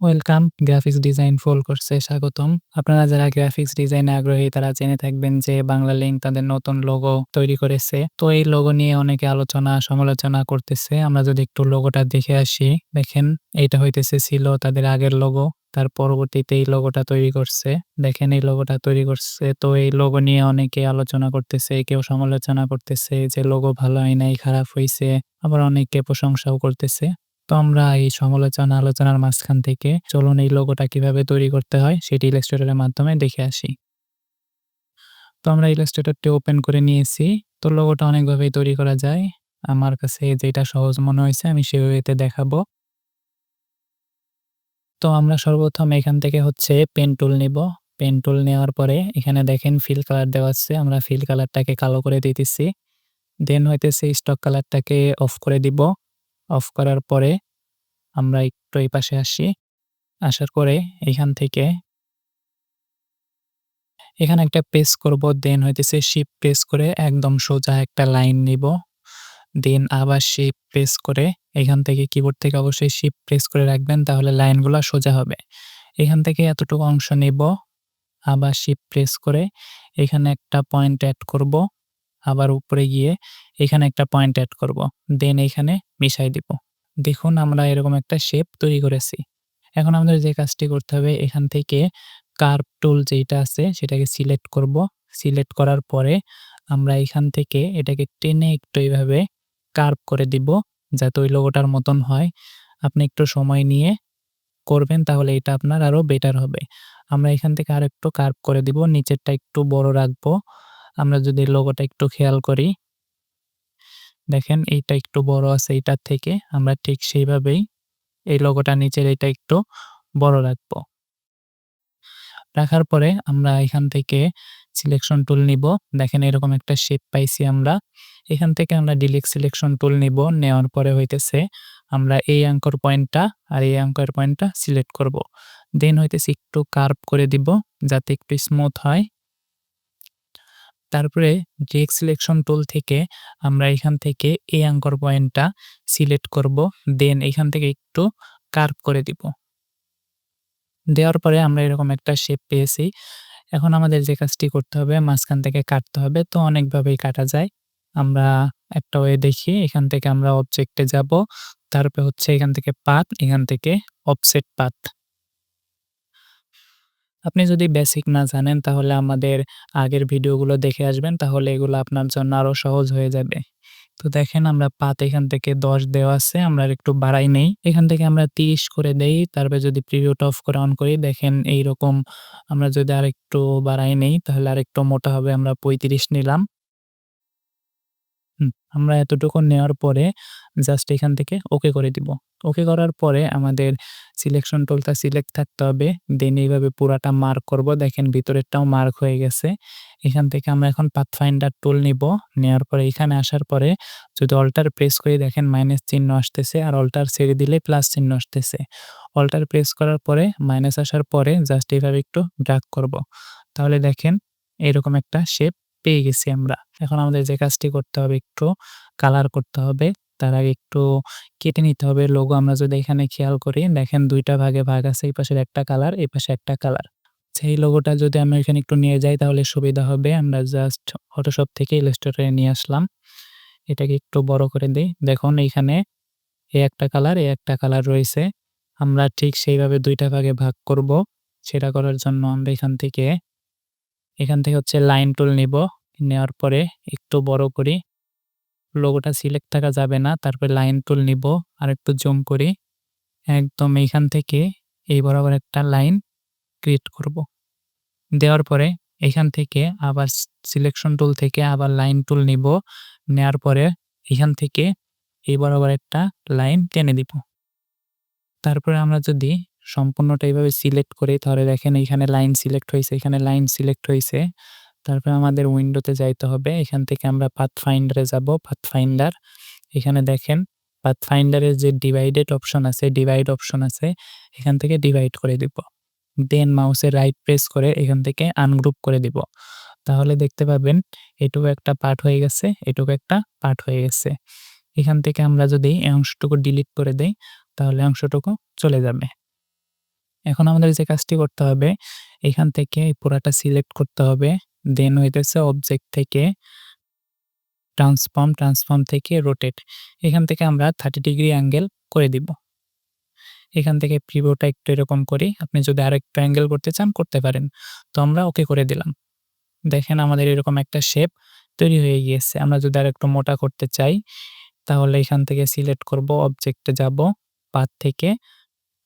Welcome graphics design ফুল কোর্সে স্বাগতম। আপনারা যারা গ্রাফিক্স ডিজাইনে আগ্রহী, তারা জেনে থাকবেন যে বাংলা লিঙ্ক তাদের নতুন লোগো তৈরি করেছে। তো এই লোগো নিয়ে অনেকে আলোচনা, সমালোচনা করতেছে। আমরা যদি একটু লোগোটা দেখে আসি, দেখেন, এইটা হইতেছে ছিল তাদের আগের লোগো তার পরবর্তীতে এই লোগোটা তৈরি করছে। দেখেন, এই লোগোটা তৈরি করছে। তো এই লোগো নিয়ে অনেকে আলোচনা করতেছে, কেউ সমালোচনা করতেছে যে লোগো ভালো হয় নাই, খারাপ হয়েছে আবার অনেকে প্রশংসাও করতেছে। তো আমরা এই সমালোচনা আলোচনার মাঝখান থেকে চলুন এই লোগোটা কীভাবে তৈরি করতে হয় সেটি ইলাস্ট্রেটরের মাধ্যমে দেখে আসি। তো আমরা ইলাস্ট্রেটরটি ওপেন করে নিয়েছি। তো লোগোটা অনেকভাবেই তৈরি করা যায়। আমার কাছে যেটা সহজ মনে হয়েছে আমি সেভাবে দেখাবো। তো আমরা সর্বপ্রথম এখান থেকে হচ্ছে পেন টুল নিব। পেন টুল নেওয়ার পরে এখানে দেখেন ফিল কালার দেওয়া আছে। আমরা ফিল কালারটাকে কালো করে দিতেছি। দেন হইতেছে স্টক কালারটাকে অফ করে দিব। অফ করার পরে আমরা একটু এই পাশে আসি। আসার পরে এখান থেকে এখানে একটা প্রেস করব দেন হইতেছে শিপ প্রেস করে একদম সোজা একটা লাইন নিব। দেন আবার শিপ প্রেস করে এখান থেকে কিবোর্ড থেকে অবশ্যই শিপ প্রেস করে রাখবেন, তাহলে লাইনগুলো সোজা হবে। এখান থেকে এতটুকু অংশ নিব, আবার শিপ প্রেস করে এখানে একটা পয়েন্ট অ্যাড করব। আবার উপরে গিয়ে এখানে একটা পয়েন্ট অ্যাড করব। দেন এখানে মিশাই দিব। দেখুন আমরা এরকম একটা শেপ তৈরি করেছি। এখন আমাদের যে কাজটি করতে হবে, এখান থেকে কার্ভ টুল যেটা আছে, সেটাকে সিলেক্ট করব। সিলেক্ট করার পরে আমরা এখান থেকে এটাকে টেনে একটু এইভাবে কার্ভ করে দিব, যাতে ওই লোগোটার মতন হয়। আপনি একটু সময় নিয়ে করবেন, তাহলে এটা আপনার আরও বেটার হবে। আমরা এখান থেকে আর একটু কার্ভ করে দিব, নিচেরটা একটু বড় রাখব। আমরা যদি লোগোটা একটু খেয়াল করি। দেখেন, এইটা একটু বড় আছে এইটার থেকে। আমরা ঠিক সেইভাবেই এই লোগোটা নিচের এটা একটু বড় রাখব। রাখার পরে আমরা এখান থেকে সিলেকশন টুল নিব। দেখেন, এরকম একটা শেপ পাইছি আমরা। এখান থেকে আমরা ডিলিট সিলেকশন টুল নিব। নেওয়ার পরে হইতেছে আমরা এই অ্যাঙ্কর পয়েন্টটা আর এই অ্যাঙ্কর পয়েন্টটা সিলেক্ট করব। দেন হইতেছে একটু কার্ভ করে দিব যাতে একটু স্মুথ হয়। তারপরে ডেক সিলেকশন টুল থেকে আমরা এখান থেকে এই অ্যাঙ্কর পয়েন্টটা সিলেক্ট করব দেন এখান থেকে একটু কার্ভ করে দিব। দেওয়ার পরে আমরা এরকম একটা শেপ পেয়েছি। এখন আমাদের যে কাজটি করতে হবে, মাঝখান থেকে কাটতে হবে, তো অনেকভাবেই কাটা যায়। আমরা একটা ওয়ে দেখি, এখান থেকে আমরা অবজেক্টে যাব, তারপরে হচ্ছে এখান থেকে পাত এখান থেকে অফসেট পাত আপনি যদি বেসিক না জানেন, তাহলে আমাদের আগের ভিডিওগুলো দেখে আসবেন, তাহলে এগুলো আপনার জন্য আরও সহজ হয়ে যাবে। তো দেখেন, আমরা পাত এখান থেকে দশ দেওয়া আছে, আমরা একটু বাড়াই নেই। এখান থেকে আমরা তিরিশ করে দেই, তারপরে যদি প্রিভিউটা অফ করে অন করি, দেখেন এইরকম আমরা যদি আর একটু বাড়াই নেই, তাহলে আরেকটু মোটা হবে, আমরা পঁয়ত্রিশ নিলাম। আমরা এতটুকু নেওয়ার পরে জাস্ট এখান থেকে ওকে করে দিব। ওকে করার পরে আমাদের সিলেকশন টুলটা সিলেক্ট থাকতে হবে। দেন এইভাবে পুরাটা মার্ক করব। দেখেন ভিতরেরটাও মার্ক হয়ে গেছে। এখান থেকে আমরা এখন পাথ পাথফাইন্ডার টুল নিব। নেওয়ার পরে এখানে আসার পরে যদি অল্টার প্রেস করে, দেখেন মাইনাস চিহ্ন আসতেছে আর অল্টার ছেড়ে দিলে প্লাস চিহ্ন আসতেছে। অল্টার প্রেস করার পরে মাইনাস আসার পরে জাস্ট এইভাবে একটু ড্রাগ করব। তাহলে দেখেন এরকম একটা শেপ পেয়ে গেছি আমরা। এখন আমাদের যে কাজটি করতে হবে একটু কালার করতে হবে, তার আগে একটু কেটে নিতে হবে। লোগো আমরা যদি এখানে খেয়াল করি, দেখেন দুইটা ভাগে ভাগ আছে, এই পাশের একটা কালার এই পাশে একটা কালার সেই লোগোটা যদি আমরা এখানে একটু নিয়ে যাই, তাহলে সুবিধা হবে। আমরা জাস্ট ফটোশপ থেকে ইলাস্ট্রেটরে নিয়ে আসলাম। এটাকে একটু বড় করে দিই। দেখুন, এইখানে এ একটা কালার এই একটা কালার রয়েছে। আমরা ঠিক সেইভাবে দুইটা ভাগে ভাগ করব। সেটা করার জন্য আমরা এখান থেকে এখান থেকে হচ্ছে লাইন টুল নিব। নেওয়ার পরে একটু বড় করি। লোগোটা সিলেক্ট থাকা যাবে না, তারপরে লাইন টুল নিব আর একটু জুম করি। একদম এইখান থেকে এই বরাবর একটা লাইন ক্রিয়েট করব। দেওয়ার পরে এখান থেকে আবার সিলেকশন টুল থেকে আবার লাইন টুল নিব। নেওয়ার পরে এখান থেকে এই বরাবর একটা লাইন টেনে দিব। তারপরে আমরা যদি সম্পূর্ণটা এইভাবে সিলেক্ট করি তাহলে দেখেন এখানে লাইন সিলেক্ট হয়েছে, এখানে লাইন সিলেক্ট হয়েছে। তারপরে আমাদের উইন্ডোতে যাইতে হবে, এখান থেকে আমরা পাথ ফাইন্ডারে যাব পাথ ফাইন্ডার এখানে দেখেন পাথ ফাইন্ডারের যে ডিভাইডেড অপশন আছে ডিভাইড অপশন আছে, এখান থেকে ডিভাইড করে দিব। দেন মাউসের রাইট প্রেস করে এখান থেকে আনগ্রুপ করে দিব। তাহলে দেখতে পাবেন, এটুকু একটা পার্ট হয়ে গেছে, এটুকু একটা পার্ট হয়ে গেছে। এখান থেকে আমরা যদি এই অংশটুকু ডিলিট করে দেই, তাহলে অংশটুকু চলে যাবে। এখন আমাদের যে কাজটি করতে হবে এখান থেকে এই পুরাটা সিলেক্ট করতে হবে। দেন হইতেছে অবজেক্ট থেকে ট্রান্সফর্ম, ট্রান্সফর্ম থেকে রোটেট। এখান থেকে আমরা 30 ডিগ্রি অ্যাঙ্গেল করে দিব। এখান থেকে প্রিভিউটা একটু এরকম করি। আপনি যদি আরেকটু অ্যাঙ্গেল করতে চান করতে পারেন। তো আমরা ওকে করে দিলাম। দেখেন আমাদের এরকম একটা শেপ তৈরি হয়ে গিয়েছে। আমরা যদি আরেকটু মোটা করতে চাই তাহলে এখান থেকে সিলেক্ট করব, অবজেক্টে যাব, পাথ থেকে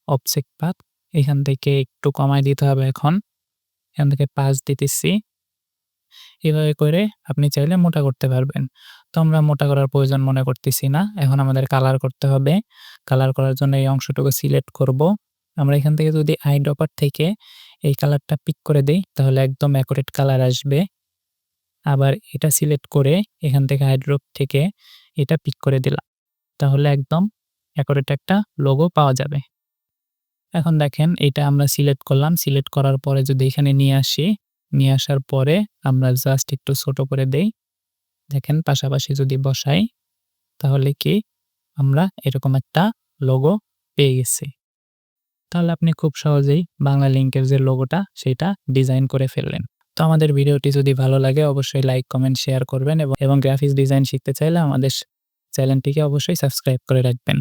অবজেক্ট পাথ এখান থেকে একটু কমায় দিতে হবে এখন। এখান থেকে ৫ দিতেছি। এভাবে করে আপনি চাইলে মোটা করতে পারবেন। তো আমরা মোটা করার প্রয়োজন মনে করতেছি না। এখন আমাদের কালার করতে হবে। কালার করার জন্য এই অংশটুকু সিলেক্ট করব। আমরা এখান থেকে যদি আইড্রপার থেকে এই কালারটা পিক করে দিই, তাহলে একদম অ্যাকুরেট কালার আসবে। আবার এটা সিলেক্ট করে এখান থেকে আইড্রপ থেকে এটা পিক করে দিলাম। তাহলে একদম অ্যাকুরেট একটা লোগো পাওয়া যাবে। এখন দেখেন এটা আমরা সিলেক্ট করলাম। সিলেক্ট করার পরে যদি এখানে নিয়ে আসি, নিয়ে আসার পরে আমরা জাস্ট একটু ছোট করে দেই। দেখেন পাশাপাশি যদি বসাই তাহলে কি আমরা এরকম একটা লোগো পেয়ে গেছি। তাহলে আপনি খুব সহজেই বাংলা লিংকের যে লোগোটা সেটা ডিজাইন করে ফেললেন। তো আমাদের ভিডিওটি যদি ভালো লাগে অবশ্যই লাইক, কমেন্ট, শেয়ার করবেন এবং গ্রাফিক্স ডিজাইন শিখতে চাইলে আমাদের চ্যানেলটিকে অবশ্যই সাবস্ক্রাইব করে রাখবেন।